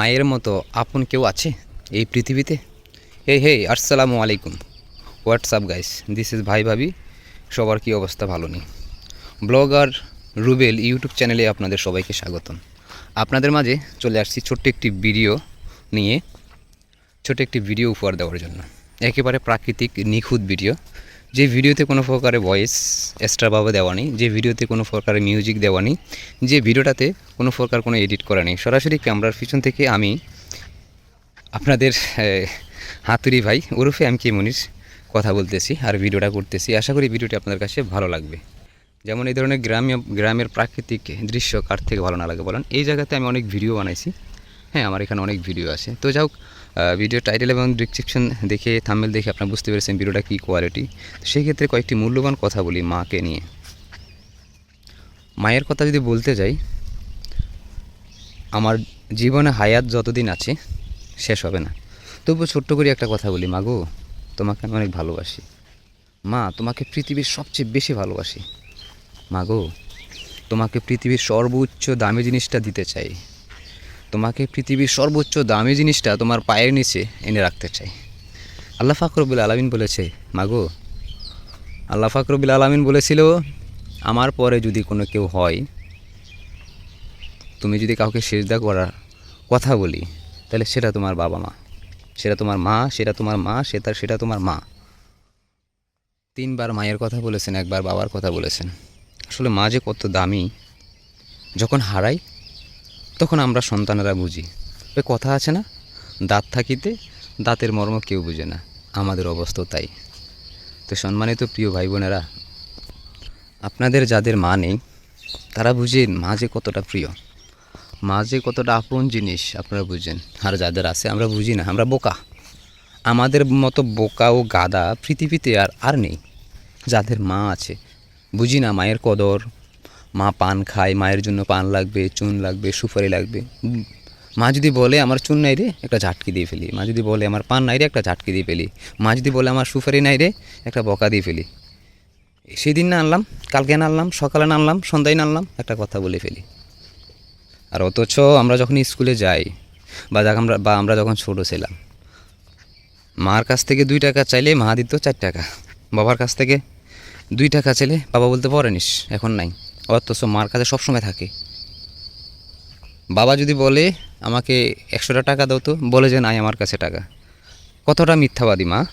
মায়ের মতো আপন কেউ আছে এই পৃথিবীতে? হে হে আসসালামু আলাইকুম। হোয়াটসঅ্যাপ গাইস দিস ইজ ভাই ভাবি। সবার কি অবস্থা? ভালো নেই। ব্লগার রুবেল ইউটিউব চ্যানেলে আপনাদের সবাইকে স্বাগতম। আপনাদের মাঝে চলে আসছি ছোট্ট একটি ভিডিও নিয়ে। ছোট একটি ভিডিও উপহার দেওয়ার জন্য। একেবারে প্রাকৃতিক নিখুঁত ভিডিও। যে ভিডিওতে কোনো প্রকারে ভয়েস এক্সট্রাভাবে দেওয়া নেই যে ভিডিওতে কোনো প্রকারে মিউজিক দেওয়া নেই যে ভিডিওটাতে কোনো প্রকার কোনো এডিট করা নেই। সরাসরি ক্যামেরার পিছন থেকে আমি আপনাদের এ, হাতুড়ি ভাই ওরফে এম কে মনির কথা বলতেছি আর ভিডিওটা করতেছি। আশা করি ভিডিওটি আপনাদের কাছে ভালো লাগবে। যেমন এই ধরনের গ্রামীয় গ্রামের প্রাকৃতিক দৃশ্য কার থেকে ভালো না লাগে বলেন? এই জায়গাতে আমি অনেক ভিডিও বানাইছি। হ্যাঁ আমার এখানে অনেক ভিডিও আছে। তো যাই হোক ভিডিও টাইটেল এবং ডিসক্রিপশন দেখে থাম্বেল দেখে আপনারা বুঝতে পেরেছেন ভিডিওটা কী কোয়ালিটি তো সেই ক্ষেত্রে কয়েকটি মূল্যবান কথা বলি মাকে নিয়ে। মায়ের কথা যদি বলতে যাই, আমার জীবনে হায়াত যতদিন আছে, শেষ হবে না। তবুও ছোট্ট করে একটা কথা বলি মাগো তোমাকে আমি অনেক ভালোবাসি। মা, তোমাকে পৃথিবীর সবচেয়ে বেশি ভালোবাসি। মাগো তোমাকে পৃথিবীর সর্বোচ্চ দামি জিনিসটা দিতে চাই। তোমাকে পৃথিবীর সর্বোচ্চ দামি জিনিসটা তোমার পায়ের নিচে এনে রাখতে চাই। আল্লাহ ফাকরবুল আলমিন বলেছে, মাগো, আল্লাহ ফাকরবুল আলমিন বলেছিল, আমার পরে যদি কোনো কেউ হয়, তুমি যদি কাউকে সেজদা করার কথা বলি, তাহলে সেটা তোমার বাবা মা। সেটা তোমার মা, সেটা তোমার মা সে তার সেটা তোমার মা। তিনবার মায়ের কথা বলেছেন, একবার বাবার কথা বলেছেন। আসলে মা যে কত দামি, যখন হারাই তখন আমরা সন্তানেরা বুঝি। ওই কথা আছে না? দাঁত থাকিতে দাঁতের মর্ম কেউ বুঝে না। আমাদের অবস্থাও তাই। তো সম্মানিত প্রিয় ভাই বোনেরা আপনাদের যাদের মা নেই, তারা বুঝেন মা যে কতটা প্রিয়। মা যে কতটা আপন জিনিস, আপনারা বুঝেন। আর যাদের আছে, আমরা বুঝি না। আমরা বোকা। আমাদের মতো বোকা ও গাদা পৃথিবীতে আর আর নেই। যাদের মা আছে, বুঝি না মায়ের কদর মা পান খায়, মায়ের জন্য পান লাগবে, চুন লাগবে, সুপারি লাগবে। মা যদি বলে, আমার চুন নাই রে, একটা ঝাটকি দিয়ে ফেলি। মা যদি বলে, আমার পান নাই রে, একটা ঝাটকি দিয়ে ফেলি। মা যদি বলে, আমার সুপারি নাই রে, একটা বকা দিয়ে ফেলি। সেদিন না আনলাম, কালকে না আনলাম, সকালে না আনলাম, সন্ধ্যায় না আনলাম, একটা কথা বলে ফেলি। আর অথচ আমরা যখন স্কুলে যাই, বা আমরা বা আমরা যখন ছোটো ছিলাম, মার কাছ থেকে দুই টাকা চাইলে মা দিত চার টাকা, বাবার কাছ থেকে দুই টাকা চাইলে বাবা বলতে পারেনিস এখন নাই। অথচ মার কাছে সবসময় থাকে। বাবা যদি বলে, আমাকে একশোটা টাকা দাও তো। বলে যে, নাই, আমার কাছে টাকা। কতটা মিথ্যাবাদী, মা?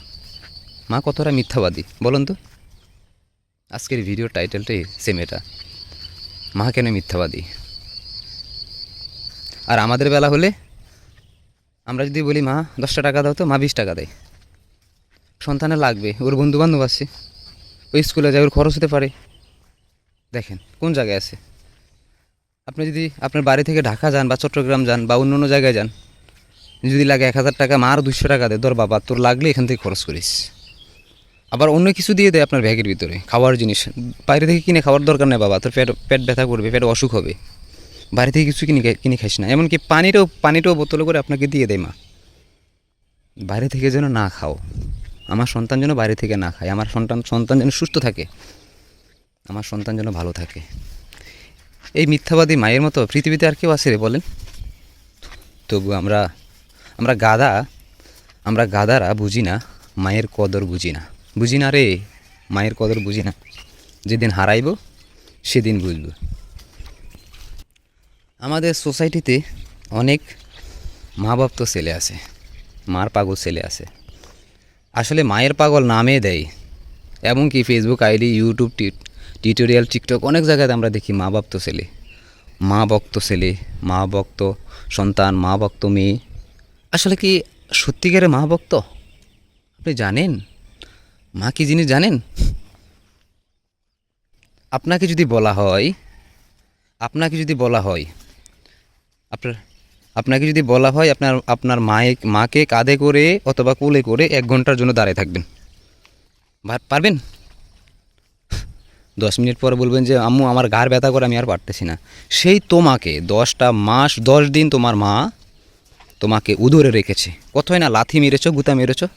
মা, কতটা মিথ্যাবাদী, বলুন তো। আজকের ভিডিও টাইটেলটাই সেম এটা। মা কেন মিথ্যাবাদী? আর আমাদের বেলা হলে? আমরা যদি বলি, মা, দশটা টাকা দাও তো, মা বিশ টাকা দেয়। সন্তানের লাগবে, ওর বন্ধু বান্ধব আছে। ওই স্কুলে যায়, ওর খরচ হতে পারে। দেখেন, কোন জায়গায় আছে? আপনি যদি আপনার বাড়ি থেকে ঢাকা যান বা চট্টগ্রাম যান বা অন্য অন্য জায়গায় যান, যদি লাগে এক হাজার টাকা, মা আর দুশো টাকা দেয়, তোর বাবা, তোর লাগলে এখান থেকে খরচ করিস। আবার অন্য কিছু দিয়ে দেয় আপনার ব্যাগের ভিতরে, খাওয়ার জিনিস। বাইরে থেকে কিনে খাওয়ার দরকার নেই বাবা, তোর পেট পেট ব্যথা করবে, পেট অসুখ হবে। বাইরে থেকে কিছু কিনে কিনে খাইস না। এমনকি পানিটাও পানিটাও বোতলে করে আপনাকে দিয়ে দেয় মা। বাইরে থেকে যেন না খাও, আমার সন্তান যেন বাইরে থেকে না খায়, আমার সন্তান সন্তান যেন সুস্থ থাকে। আমার সন্তান যেন ভালো থাকে। এই মিথ্যাবাদী মায়ের মতো পৃথিবীতে আর কেউ আছে রে, বলেন। তবু আমরা আমরা গাদা আমরা গাদারা বুঝি না, মায়ের কদর বুঝি না। বুঝি না রে, মায়ের কদর বুঝি না। যেদিন হারাইব, সেদিন বুঝব। আমাদের সোসাইটিতে অনেক মা বাপ তো ছেলে আছে, মার পাগল ছেলে আছে। আসলে মায়ের পাগল নামে দেয়, এমনকি Facebook ID YouTube tutorial TikTok অনেক জায়গাতে আমরা দেখি মা বাপ তো ছেলে। মা ভক্ত ছেলে, মা ভক্ত সন্তান, মা ভক্ত মেয়ে। আসলে কি সত্যিকারের মা ভক্ত? আপনি জানেন? মা কি জিনিস জানেন? আপনাকে যদি বলা হয়, আপনাকে যদি বলা হয়, আপনার, আপনাকে যদি বলা হয় আপনার আপনার মায়ে, মাকে কাঁধে করে অথবা কোলে করে এক ঘণ্টার জন্য দাঁড়ায় থাকবেন। পারবেন? দশ মিনিট পরে বলবেন যে, আম্মু, আমার গার ব্যথা করে আমি আর পারতেছি না। সেই তোমাকে দশটা মাস, দশ দিন তোমার মা তোমাকে উদরে রেখেছে। কোথায় না, লাথি মেরেছো, গুতা মেরেছো?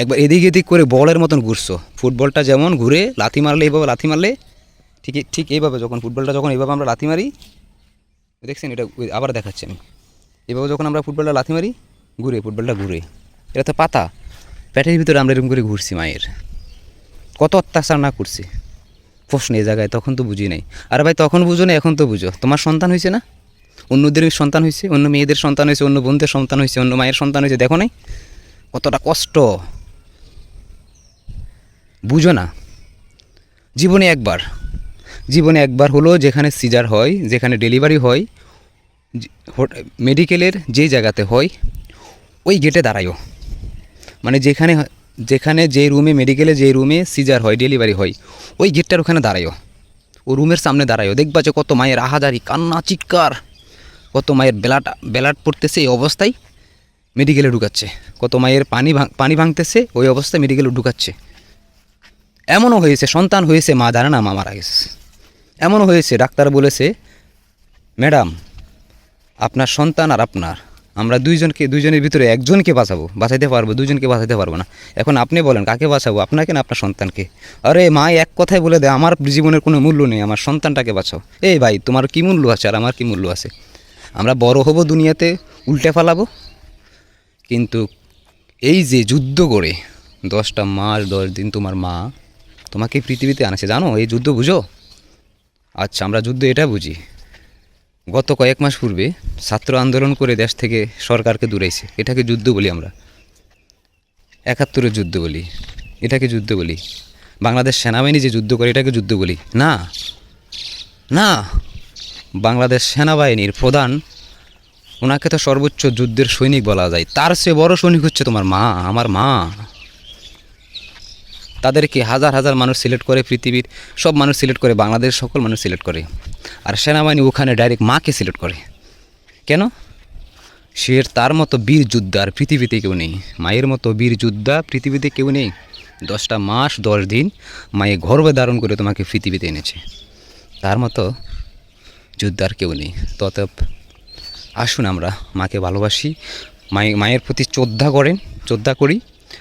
একবার এদিক এদিক করে বলের মতন ঘুরছো। ফুটবলটা যেমন ঘুরে লাথি মারলে এইভাবে লাথি মারলে, ঠিক ঠিক এইভাবে যখন ফুটবলটা যখন এইভাবে আমরা লাথি মারি, দেখছেন এটা আবার দেখাচ্ছি আমি। এভাবে যখন আমরা ফুটবলটা লাথি মারি, ঘুরে, ফুটবলটা ঘুরে। এটা তো পাতা। পেটের ভিতরে আমরা এরকম করে ঘুরছি মায়ের। কত অত্যাচার না করছি। প্রশ্ন এই জায়গায়, তখন তো বুঝি নাই। আর ভাই, তখন বুঝো না এখন তো বুঝো। তোমার সন্তান হয়েছে না? অন্যদের সন্তান হয়েছে অন্য মেয়েদের সন্তান হয়েছে অন্য বোনদের সন্তান হয়েছে অন্য মায়ের সন্তান হয়েছে দেখো নাই? কতটা কষ্ট। বুঝো না। জীবনে একবার। জীবনে একবার হলো যেখানে সিজার হয়, যেখানে ডেলিভারি হয় মেডিকেলের যেই জায়গাতে হয়, ওই গেটে দাঁড়ায়ও মানে যেখানে যেখানে যে রুমে মেডিকেলে যে রুমে সিজার হয় ডেলিভারি হয়, ওই গেটটার ওখানে দাঁড়ায়ও। ও রুমের সামনে দাঁড়ায়ও। দেখবা যে কত মায়ের আহাজারি, কান্না, চিৎকার, কত মায়ের বেলাট বেলাট পড়তেছে এই অবস্থায় মেডিকেলে ঢুকাচ্ছে। কত মায়ের পানি পানি ভাঙতেছে ওই অবস্থায় মেডিকেলে ঢুকাচ্ছে। এমনও হয়েছে, সন্তান হয়েছে, মা জানে না, মা মারা গেছে। এমনও হয়েছে, ডাক্তার বলেছে, ম্যাডাম, আপনার সন্তান আর আপনার আমরা দুইজনকে, দুইজনের ভিতরে একজনকে বাঁচাবো, বাঁচাইতে পারব দুজনকে বাঁচাইতে পারব না। এখন আপনি বলেন, কাকে বাঁচাবো? আপনাকে না আপনার সন্তানকে? আরে মা, এক কথায় বলে দেয় আমার জীবনের কোনো মূল্য নেই, আমার সন্তানটাকে বাঁচাও। এই ভাই, তোমার কী মূল্য আছে আর আমার কী মূল্য আছে? আমরা বড় হব দুনিয়াতে, উল্টে ফেলাবো কিন্তু এই যে যুদ্ধ করে, দশটা মাস, দশ দিন তোমার মা তোমাকে পৃথিবীতে আনেছে, জানো? এই যুদ্ধ বুঝো? আচ্ছা আমরা যুদ্ধ এটা বুঝি। গত কয়েক মাস পূর্বে ছাত্র আন্দোলন করে দেশ থেকে সরকারকে দূরাইছে। এটাকে যুদ্ধ বলি আমরা। একাত্তরের যুদ্ধ বলি। এটাকে যুদ্ধ বলি। বাংলাদেশ সেনাবাহিনী যে যুদ্ধ করে, এটাকে যুদ্ধ বলি। না। না। বাংলাদেশ সেনাবাহিনীর প্রধান, ওনাকে তো সর্বোচ্চ যুদ্ধের সৈনিক বলা যায়। তার চেয়ে বড় সৈনিক হচ্ছে তোমার মা, আমার মা। তাদেরকে হাজার হাজার মানুষ সিলেক্ট করে পৃথিবীর সব মানুষ সিলেক্ট করে বাংলাদেশ সকল মানুষ সিলেক্ট করে। আর সেনাবাহিনী ওখানে ডাইরেক্ট মাকে সিলেক্ট করে। কেন? সে তার মতো বীর যোদ্ধা আর পৃথিবীতে কেউ নেই। মায়ের মতো বীর যোদ্ধা পৃথিবীতে কেউ নেই। দশটা মাস, দশ দিন মায়ে গর্বে ধারণ করে তোমাকে পৃথিবীতে এনেছে। তার মতো যোদ্ধার কেউ নেই। ততএব আসুন আমরা মাকে ভালোবাসি। মায়ের মায়ের প্রতি শ্রদ্ধা করেন, শ্রদ্ধা করি।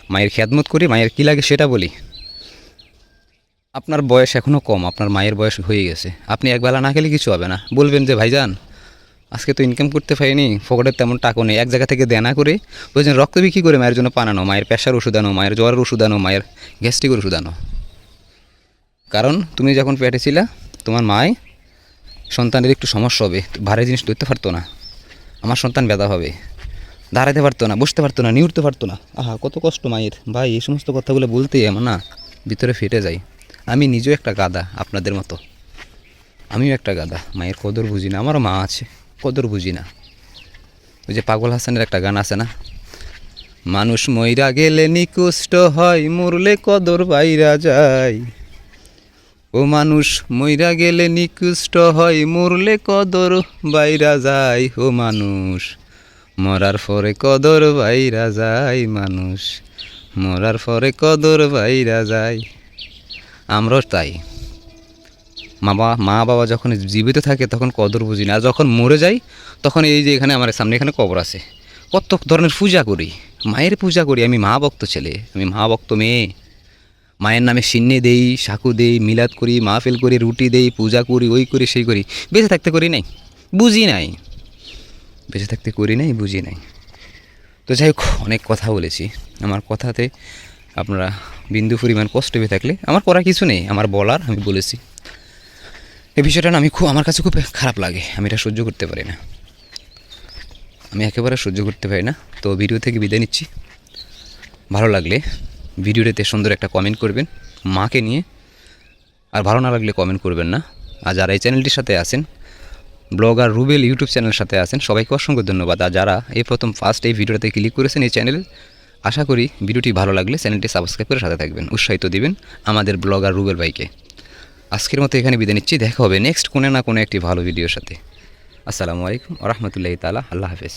মায়ের খেদমত করি। মায়ের কী লাগে সেটা বলি। আপনার বয়স এখনও কম, আপনার মায়ের বয়স হয়ে গেছে। আপনি একবেলা না খেলে কিছু হবে না। বলবেন যে, ভাইজান, আজকে তো ইনকাম করতে পারিনি ফকটের তেমন টাকা নেই। এক জায়গা থেকে দেনা করে বলছেন, রক্ত বিক্রি করে মায়ের জন্য পানানো, মায়ের প্রেশার ওষুধ আনো, মায়ের জ্বরের ওষুধ আনো, মায়ের গ্যাস্ট্রিক ওষুধ আনো। কারণ তুমি যখন পেটে ছিলা, তোমার মায় সন্তানের একটু সমস্যা হবে ভারী জিনিস ধরতে পারতো না। আমার সন্তান ব্যথা হবে। দাঁড়াতে পারতো না, বসতে পারতো না নিউড়তে পারতো না। আহা, কত কষ্ট মায়ের। ভাই, এই সমস্ত কথাগুলো বলতেই এমন না, ভিতরে ফেটে যায়। আমি নিজেও একটা গাদা আপনাদের মতো। আমিও একটা গাদা মায়ের কদর বুঝি না, আমারও মা আছে, কদর বুঝি না। ওই যে পাগল হাসানের একটা গান আছে না? মানুষ মইরা গেলে নিকুষ্ট হয়, মরলে কদর বাইরা যায়। ও মানুষ মইরা গেলে নিকুষ্ট হয়, মরলে কদর বাইরা যায়। ও মানুষ, মরার পরে কদর বাইরা যায়। মানুষ, মরার পরে কদর বাইরা যায়। আমরাও তাই। মা বাবা মা বাবা যখন জীবিত থাকে তখন কদর বুঝি না। যখন মরে যাই, তখন এই যে এখানে আমার সামনে এখানে কবর আছে। কত ধরনের পূজা করি। মায়ের পূজা করি। আমি মা ভক্ত ছেলে। আমি মা ভক্ত মেয়ে। মায়ের নামে সিন্নি দেই, সাকু দেই, মিলাদ করি, মাহফিল করি, রুটি দেই, পূজা করি, ওই করি, সেই করি। বেঁচে থাকতে করি নাই। বুঝি নাই। বেঁচে থাকতে করি নাই, বুঝি নাই। তো যাই হোক, অনেক কথা বলেছি। আমার কথাতে আপনারা বিন্দু পরিমাণ কষ্ট পেয়ে থাকলে আমার করার কিছু নেই, আমার বলার আমি বলেছি। এই বিষয়টা আমি খুব, আমার কাছে খুব খারাপ লাগে, আমি এটা সহ্য করতে পারি না। আমি একেবারে সহ্য করতে পারি না। তো ভিডিও থেকে বিদায় নিচ্ছি। ভালো লাগলে ভিডিওটাতে সুন্দর একটা কমেন্ট করবেন, মাকে নিয়ে। আর ভালো না লাগলে কমেন্ট করবেন না। আর যারা এই চ্যানেলটির সাথে আছেন, ব্লগার রুবেল ইউটিউব চ্যানেলের সাথে আছেন, সবাইকে অসংখ্য ধন্যবাদ। আর যারা এই প্রথম ফার্স্ট এই ভিডিওটাতে ক্লিক করেছেন এই চ্যানেল আশা করি ভিডিওটি ভালো লাগলে চ্যানেলটি সাবস্ক্রাইব করে সাথে থাকবেন। উৎসাহিত দিবেন আমাদের ব্লগার রুবেল ভাইকে। আজকের মতো এখানে বিদায় নিচ্ছি। দেখা হবে নেক্সট কোনো না কোনো একটি ভালো ভিডিওর সাথে। আসসালামু আলাইকুম রহমতুল্লাহি তালা আল্লাহ হাফেজ।